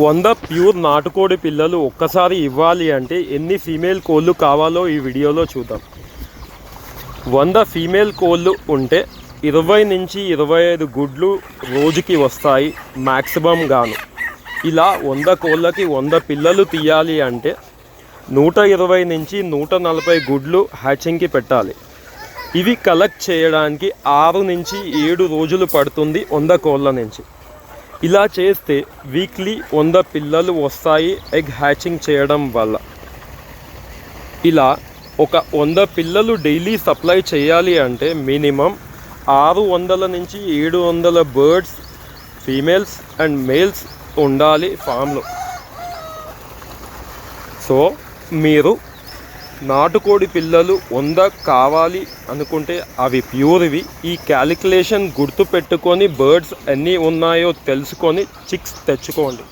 వంద ప్యూర్ నాటుకోడి పిల్లలు ఒక్కసారి ఇవ్వాలి అంటే ఎన్ని ఫీమేల్ కోళ్ళు కావాలో ఈ వీడియోలో చూద్దాం. వంద ఫీమేల్ కోళ్ళు ఉంటే ఇరవై నుంచి ఇరవై ఐదు గుడ్లు రోజుకి వస్తాయి మ్యాక్సిమం గాను. ఇలా వంద కోళ్ళకి వంద పిల్లలు తీయాలి అంటే నూట ఇరవై నుంచి నూట నలభై గుడ్లు హ్యాచింగ్కి పెట్టాలి. ఇవి కలెక్ట్ చేయడానికి ఆరు నుంచి ఏడు రోజులు పడుతుంది వంద కోళ్ళ నుంచి. ఇలా చేస్తే వీక్లీ వంద పిల్లలు వస్తాయి ఎగ్ హ్యాచింగ్ చేయడం వల్ల. ఇలా ఒక వంద పిల్లలు డైలీ సప్లై చేయాలి అంటే మినిమం ఆరు వందల నుంచి ఏడు వందల బర్డ్స్ ఫీమేల్స్ అండ్ మేల్స్ ఉండాలి ఫామ్లో. సో మీరు నాటుకోడి పిల్లలు వంద కావాలి అనుకుంటే అవి ప్యూర్వి. ఈ క్యాలిక్యులేషన్ గుర్తు పెట్టుకొని బర్డ్స్ ఎన్ని ఉన్నాయో తెలుసుకొని చిక్స్ తెచ్చుకోండి.